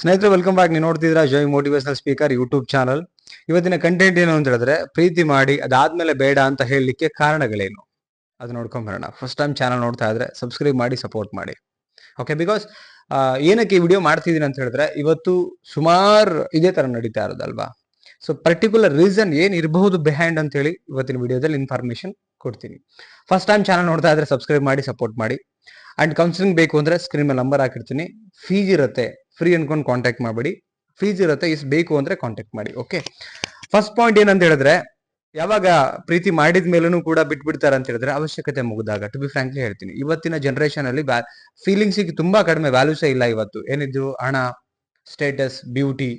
ಸ್ನೇಹಿತರೆ welcome back ನೀವು ನೋಡ್ತಿದ್ದೀರಾ Jai motivational speaker YouTube channel ಇವತ್ತಿನ ಕಂಟೆಂಟ್ ಏನು ಅಂತ ಹೇಳಿದ್ರೆ, ಪ್ರೀತಿ ಮಾಡಿ, ಅದಾದ್ಮೇಲೆ ಬೇಡ ಅಂತ ಹೇಳಲಿಕ್ಕೆ ಕಾರಣಗಳೇನು? ಅದು ನೋಡ್ಕೊಂಬರೋಣ ಫಸ್ಟ್ ಟೈಮ್ ಚಾನಲ್ ನೋಡ್ತಾ ಇದ್ರೆ ಸಬ್ಸ್ಕ್ರೈಬ್ ಮಾಡಿ ಸಪೋರ್ಟ್ ಮಾಡಿ. ಓಕೆ ಬಿಕಾಸ್ ಏನಕ್ಕೆ ಈ ವಿಡಿಯೋ ಮಾಡ್ತಿದ್ದೀನಿ ಅಂತ ಹೇಳಿದ್ರೆ, ಇವತ್ತು ಸುಮಾರು ಇದೇ ತರ ನಡೀತಾ ಇರೋದಲ್ವಾ? ಸೊ ಪರ್ಟಿಕ್ಯುಲರ್ ರೀಸನ್ ಏನ್ ಇರಬಹುದು ಬಿಹೈಂಡ್ ಅಂತ ಹೇಳಿ ಇವತ್ತಿನ ವಿಡಿಯೋದಲ್ಲಿ ಇನ್ಫಾರ್ಮೇಶನ್ ಕೊಡ್ತೀನಿ. ಫಸ್ಟ್ ಟೈಮ್ ಚಾನಲ್ ನೋಡ್ತಾ ಇದ್ರೆ ಸಬ್ಸ್ಕ್ರೈಬ್ ಮಾಡಿ ಸಪೋರ್ಟ್ ಮಾಡಿ. ಅಂಡ್ ಕೌನ್ಸಿಲಿಂಗ್ ಬೇಕು ಅಂದ್ರೆ ಸ್ಕ್ರೀನ್ ಮೇಲೆ ನಂಬರ್ ಹಾಕಿರ್ತೀನಿ. ಫೀಸ್ ಇರುತ್ತೆ. ಫ್ರೀ ಅನ್ಕೊಂಡು ಕಾಂಟ್ಯಾಕ್ಟ್ ಮಾಡಬೇಡಿ. ಫೀಸ್ ಇರುತ್ತೆ ಇಸ್ ಬೇಕು ಅಂದ್ರೆ ಕಾಂಟ್ಯಾಕ್ಟ್ ಮಾಡಿ ಓಕೆ ಫಸ್ಟ್ ಪಾಯಿಂಟ್ ಏನಂತ ಹೇಳಿದ್ರೆ, ಯಾವಾಗ ಪ್ರೀತಿ ಮಾಡಿದ ಮೇಲೂ ಕೂಡ ಬಿಟ್ಬಿಡ್ತಾರೆ ಅಂತ ಹೇಳಿದ್ರೆ ಅವಶ್ಯಕತೆ ಮುಗಿದಾಗ ಟು ಬಿ ಫ್ರಾಂಕ್ಲಿ ಹೇಳ್ತೀನಿ. ಇವತ್ತಿನ ಜನರೇಷನ್ ಅಲ್ಲಿ ಫೀಲಿಂಗ್ಸ್ ತುಂಬಾ ಕಡಿಮೆ ವ್ಯಾಲ್ಯೂಸೇ ಇಲ್ಲ ಇವತ್ತು. ಏನಿದ್ರು ಹಣ ಸ್ಟೇಟಸ್ ಬ್ಯೂಟಿ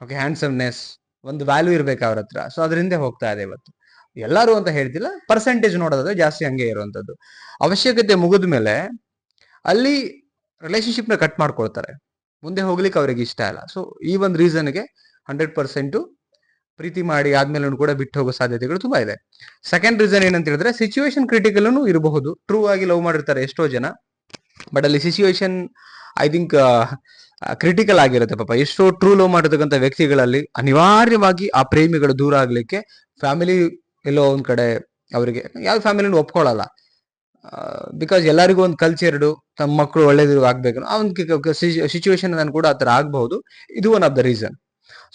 ಓಕೆ ಹ್ಯಾಂಡ್ಸಮ್ನೆಸ್ ಒಂದು ವ್ಯಾಲ್ಯೂ ಇರ್ಬೇಕು ಅವ್ರ ಹತ್ರ. ಸೊ ಅದರಿಂದ ಹೋಗ್ತಾ ಇದೆ ಇವತ್ತು. ಎಲ್ಲರೂ ಅಂತ ಹೇಳ್ತಿಲ್ಲ ಪರ್ಸೆಂಟೇಜ್ ನೋಡೋದಾದ್ರೆ ಜಾಸ್ತಿ ಹಂಗೆ ಇರುವಂತದ್ದು. ಅವಶ್ಯಕತೆ ಮುಗಿದ ಮೇಲೆ ಅಲ್ಲಿ ರಿಲೇಶನ್ಶಿಪ್ನ ಕಟ್ ಮಾಡ್ಕೊಳ್ತಾರೆ. ಮುಂದೆ ಹೋಗ್ಲಿಕ್ಕೆ ಅವ್ರಿಗೆ ಇಷ್ಟ ಇಲ್ಲ. ಸೊ ಈ ಒಂದು ರೀಸನ್ಗೆ ಹಂಡ್ರೆಡ್ ಪರ್ಸೆಂಟ್ ಪ್ರೀತಿ ಮಾಡಿ ಆದ್ಮೇಲೆ ಕೂಡ ಬಿಟ್ಟು ಹೋಗೋ ಸಾಧ್ಯತೆಗಳು ತುಂಬಾ ಇದೆ. ಸೆಕೆಂಡ್ ರೀಸನ್ ಏನಂತ ಹೇಳಿದ್ರೆ ಸಿಚುವೇಶನ್ ಕ್ರಿಟಿಕಲ್ ಇರಬಹುದು. ಟ್ರೂ ಆಗಿ ಲವ್ ಮಾಡಿರ್ತಾರೆ ಎಷ್ಟೋ ಜನ ಬಟ್ ಅಲ್ಲಿ ಸಿಚುವೇಶನ್ ಐ ಥಿಂಕ್ ಕ್ರಿಟಿಕಲ್ ಆಗಿರುತ್ತೆ ಪಾಪ. ಎಷ್ಟೋ ಟ್ರೂ ಲವ್ ಮಾಡಿರ್ತಕ್ಕಂಥ ವ್ಯಕ್ತಿಗಳಲ್ಲಿ ಅನಿವಾರ್ಯವಾಗಿ ಆ ಪ್ರೇಮಿಗಳು ದೂರ ಆಗ್ಲಿಕ್ಕೆ ಫ್ಯಾಮಿಲಿ ಎಲ್ಲೋ ಒಂದ್ ಕಡೆ ಅವರಿಗೆ, ಯಾವ ಫ್ಯಾಮಿಲಿ ಒಪ್ಕೊಳ್ಳಲ್ಲ. ಬಿಕಾಸ್ ಎಲ್ಲರಿಗೂ ಒಂದು ಕಲ್ಚರ್ಡು ತಮ್ಮ ಮಕ್ಕಳು ಒಳ್ಳೇದು ಆಗ್ಬೇಕು. ಆ ಒಂದು ಸಿಚುವೇಶನ್ ನಾನು ಕೂಡ ಆತರ ಆಗಬಹುದು. ಇದು one of the reason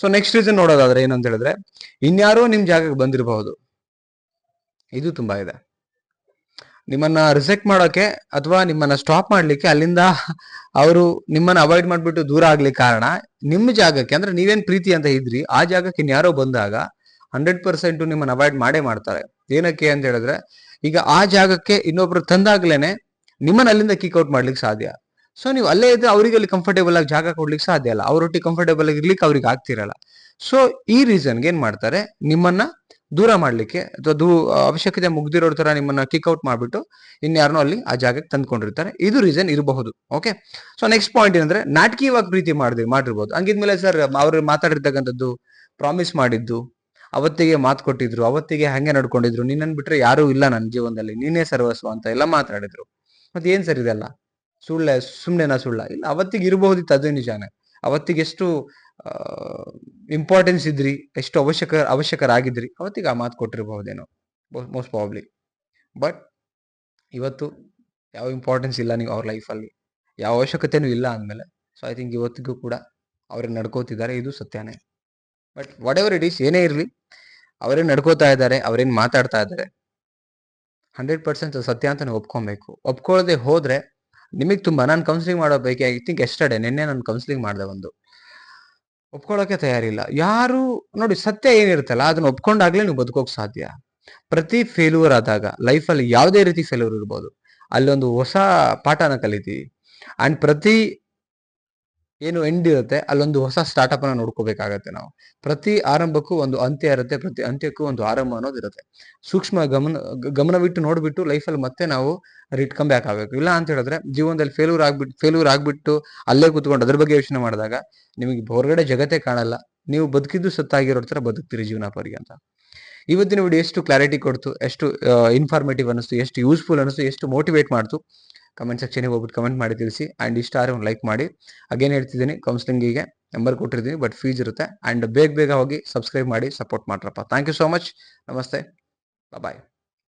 so next reason ನೋಡೋದಾದ್ರೆ ಏನಂತ ಹೇಳಿದ್ರೆ, ಇನ್ಯಾರೋ ನಿಮ್ಮ ಜಾಗಕ್ಕೆ ಬಂದಿರಬಹುದು. ಇದು ತುಂಬಾ ಇದೆ. ನಿಮ್ಮನ್ನ ರಿಸೆಕ್ಟ್ ಮಾಡೋಕೆ ಅಥವಾ ನಿಮ್ಮನ್ನ ಸ್ಟಾಪ್ ಮಾಡ್ಲಿಕ್ಕೆ ಅಲ್ಲಿಂದ ಅವರು ನಿಮ್ಮನ್ನ ಅವಾಯ್ಡ್ ಮಾಡಿಬಿಟ್ಟು ದೂರ ಆಗ್ಲಿಕ್ಕೆ ಕಾರಣ, ನಿಮ್ಮ ಜಾಗಕ್ಕೆ, ಅಂದ್ರೆ ನೀವೇನ್ ಪ್ರೀತಿ ಅಂತ ಇದ್ರಿ, ಆ ಜಾಗಕ್ಕೆ ಇನ್ಯಾರೋ ಬಂದಾಗ ಹಂಡ್ರೆಡ್ ಪರ್ಸೆಂಟ್ ನಿಮ್ಮನ್ನ ಅವಾಯ್ಡ್ ಮಾಡೇ ಮಾಡ್ತಾರೆ. ಏನಕ್ಕೆ ಅಂತ ಹೇಳಿದ್ರೆ ಈಗ ಆ ಜಾಗಕ್ಕೆ ಇನ್ನೊಬ್ರು ತಂದಾಗ್ಲೇನೆ ನಿಮ್ಮನ್ನ ಅಲ್ಲಿಂದ ಕಿಕ್ಔಟ್ ಮಾಡ್ಲಿಕ್ಕೆ ಸಾಧ್ಯ. ಸೊ ನೀವು ಅಲ್ಲೇ ಇದ್ರೆ ಅವರಿಗೆ ಅಲ್ಲಿ ಕಂಫರ್ಟೇಬಲ್ ಆಗಿ ಜಾಗ ಕೊಡ್ಲಿಕ್ಕೆ ಸಾಧ್ಯ ಅಲ್ಲ. ಅವರೊಟ್ಟಿಗೆ ಕಂಫರ್ಟೇಬಲ್ ಆಗಿ ಇರ್ಲಿಕ್ಕೆ ಅವ್ರಿಗೆ ಆಗ್ತಿರಲ್ಲ. ಸೊ ಈ ರೀಸನ್ಗೆ ಏನ್ ಮಾಡ್ತಾರೆ? ನಿಮ್ಮನ್ನ ದೂರ ಮಾಡ್ಲಿಕ್ಕೆ ಅಥವಾ ದೂ, ಅವಶ್ಯಕತೆ ಮುಗ್ದಿರೋ ತರ ನಿಮ್ಮನ್ನ ಕಿಕ್ಔಟ್ ಮಾಡ್ಬಿಟ್ಟು ಇನ್ಯಾರನೋ ಅಲ್ಲಿ ಆ ಜಾಗಕ್ಕೆ ತಂದ್ಕೊಂಡಿರ್ತಾರೆ. ಇದು ರೀಸನ್ ಇರಬಹುದು. ಓಕೆ ಸೊ ನೆಕ್ಸ್ಟ್ ಪಾಯಿಂಟ್ ಏನಂದ್ರೆ ನಾಟಕೀಯವಾಗಿ ಪ್ರೀತಿ ಮಾಡಿದ್ವಿ ಮಾಡಿರ್ಬೋದು. ಹಂಗಿದ್ಮೇಲೆ ಸರ್ ಅವ್ರು ಮಾತಾಡಿರ್ತಕ್ಕಂಥದ್ದು ಪ್ರಾಮಿಸ್ ಮಾಡಿದ್ದು ಅವತ್ತಿಗೆ ಮಾತು ಕೊಟ್ಟಿದ್ರು, ಅವತ್ತಿಗೆ ಹಂಗೆ ನಡ್ಕೊಂಡಿದ್ರು, ನಿನ್ನನ್ ಬಿಟ್ರೆ ಯಾರು ಇಲ್ಲ ನನ್ನ ಜೀವನದಲ್ಲಿ, ನೀನೇ ಸರ್ವಸ್ವ ಅಂತ ಎಲ್ಲ ಮಾತಾಡಿದ್ರು. ಮತ್ತೆ ಏನ್ ಸರ್ ಇದೆಲ್ಲ? ಸುಳ್ಳೆ ಸುಮ್ಮನೆನಾ ಸುಳ್ಳ? ಇಲ್ಲ, ಅವತ್ತಿಗೆ ಇರಬಹುದಿತ್ತು, ಅದೇ ನಿಜಾನೇ. ಅವತ್ತಿಗೆ ಎಷ್ಟು ಇಂಪಾರ್ಟೆನ್ಸ್ ಇದ್ರಿ, ಎಷ್ಟು ಅವಶ್ಯಕ, ಅವಶ್ಯಕರಾಗಿದ್ರಿ, ಅವತ್ತಿಗೆ ಆ ಮಾತು ಕೊಟ್ಟಿರಬಹುದೇನೋ ಮೋಸ್ಟ್ ಪ್ರಾಬ್ಲಿ ಬಟ್ ಇವತ್ತು ಯಾವ ಇಂಪಾರ್ಟೆನ್ಸ್ ಇಲ್ಲ ನೀವು ಅವ್ರ ಲೈಫಲ್ಲಿ ಯಾವ ಅವಶ್ಯಕತೆನೂ ಇಲ್ಲ ಅಂದಮೇಲೆ ಸೊ ಐ ಥಿಂಕ್ ಇವತ್ತಿಗೂ ಕೂಡ ಅವ್ರಿಗೆ ನಡ್ಕೋತಿದ್ದಾರೆ, ಇದು ಸತ್ಯನೇ. But whatever it is ಏನೇ ಇರಲಿ ಅವರೇನು ನಡ್ಕೋತಾ ಇದ್ದಾರೆ, ಅವರೇನು ಮಾತಾಡ್ತಾ ಇದ್ದಾರೆ. ಹಂಡ್ರೆಡ್ ಪರ್ಸೆಂಟ್ ಸತ್ಯ ಅಂತ ನೀವು ಒಪ್ಕೊಬೇಕು. ಒಪ್ಕೊಳ್ಳದೆ ಹೋದ್ರೆ ನಿಮಗೆ ತುಂಬ, ನಾನು ಕೌನ್ಸಿಲಿಂಗ್ ಮಾಡೋ ಐ ಥಿಂಕ್ ಎಸ್ಟರ್ಡೆ ನಿನ್ನೆ ನಾನು ಕೌನ್ಸಿಲಿಂಗ್ ಮಾಡಿದೆ ಒಂದು. ಒಪ್ಕೊಳ್ಳೋಕೆ ತಯಾರಿಲ್ಲ. ಯಾರು, ನೋಡಿ ಸತ್ಯ ಏನಿರುತ್ತಲ್ಲ, ಅದನ್ನ ಒಪ್ಕೊಂಡಾಗ್ಲೇ ನೀವು ಬದುಕೋಕೆ ಸಾಧ್ಯ. ಪ್ರತಿ ಫೇಲ್ಯೂರ್ ಆದಾಗ ಲೈಫಲ್ಲಿ ಯಾವುದೇ ರೀತಿ ಫೇಲ್ಯೂರ್ ಇರ್ಬೋದು. ಅಲ್ಲೊಂದು ಹೊಸ ಪಾಠನ ಕಲಿತೀವಿ ಅಂಡ್ ಪ್ರತಿ ಏನು ಎಂಡ್ ಇರುತ್ತೆ, ಅಲ್ಲೊಂದು ಹೊಸ ಸ್ಟಾರ್ಟ್ಅಪ್ ಅನ್ನ ನೋಡ್ಕೋಬೇಕಾಗತ್ತೆ ನಾವು. ಪ್ರತಿ ಆರಂಭಕ್ಕೂ ಒಂದು ಅಂತ್ಯ ಇರುತ್ತೆ, ಪ್ರತಿ ಅಂತ್ಯಕ್ಕೂ ಒಂದು ಆರಂಭ ಅನ್ನೋದು ಇರುತ್ತೆ. ಸೂಕ್ಷ್ಮ ಗಮನ, ಗಮನವಿಟ್ಟು ನೋಡ್ಬಿಟ್ಟು ಲೈಫಲ್ಲಿ ಮತ್ತೆ ನಾವು ರಿಟ್ ಕಮ್ ಬ್ಯಾಕ್ ಆಗಬೇಕು ಇಲ್ಲ ಅಂತ ಹೇಳಿದ್ರೆ ಜೀವನದಲ್ಲಿ ಫೇಲ್ಯೂರ್ ಆಗ್ಬಿಟ್ಟು ಫೇಲ್ಯೂರ್ ಆಗ್ಬಿಟ್ಟು ಅಲ್ಲೇ ಕೂತ್ಕೊಂಡು ಅದ್ರ ಬಗ್ಗೆ ಯೋಚನೆ ಮಾಡಿದಾಗ ನಿಮಗೆ ಹೊರಗಡೆ ಜಗತ್ತೇ ಕಾಣಲ್ಲ. ನೀವು ಬದುಕಿದ್ದು ಸತ್ತಾಗಿರೋ ತರ ಬದುಕ್ತೀರಿ ಜೀವನ ಅಂತ ಇವತ್ತಿನ ವಿಡಿಯೋ ಎಷ್ಟು ಕ್ಲಾರಿಟಿ ಕೊಡ್ತು, ಎಷ್ಟು ಇನ್ಫಾರ್ಮೇಟಿವ್ ಅನಿಸ್ತು ಎಷ್ಟು ಯೂಸ್ಫುಲ್ ಅನಿಸ್ತು ಎಷ್ಟು ಮೋಟಿವೇಟ್ ಮಾಡ್ತು ಕಮೆಂಟ್ ಸೆಕ್ಷನ್ಗೆ ಹೋಗ್ಬಿಟ್ಟು ಕಮೆಂಟ್ ಮಾಡಿ ತಿಳಿಸಿ. ಆ್ಯಂಡ್ ಇಷ್ಟ ಆದರೆ ಒಂದು ಲೈಕ್ ಮಾಡಿ. ಅಗೇನ್ ಹೇಳ್ತಿದ್ದೀನಿ ಕೌನ್ಸಿಲಿಂಗಿಗೆ ನಂಬರ್ ಕೊಟ್ಟಿರ್ತೀನಿ ಬಟ್ ಫೀಸ್ ಇರುತ್ತೆ. ಆ್ಯಂಡ್ ಬೇಗ ಬೇಗ ಹೋಗಿ ಸಬ್ಸ್ಕ್ರೈಬ್ ಮಾಡಿ ಸಪೋರ್ಟ್ ಮಾಡ್ರಪ್ಪ. ಥ್ಯಾಂಕ್ ಯು ಸೋ ಮಚ್ ನಮಸ್ತೆ. ಬಾಯ್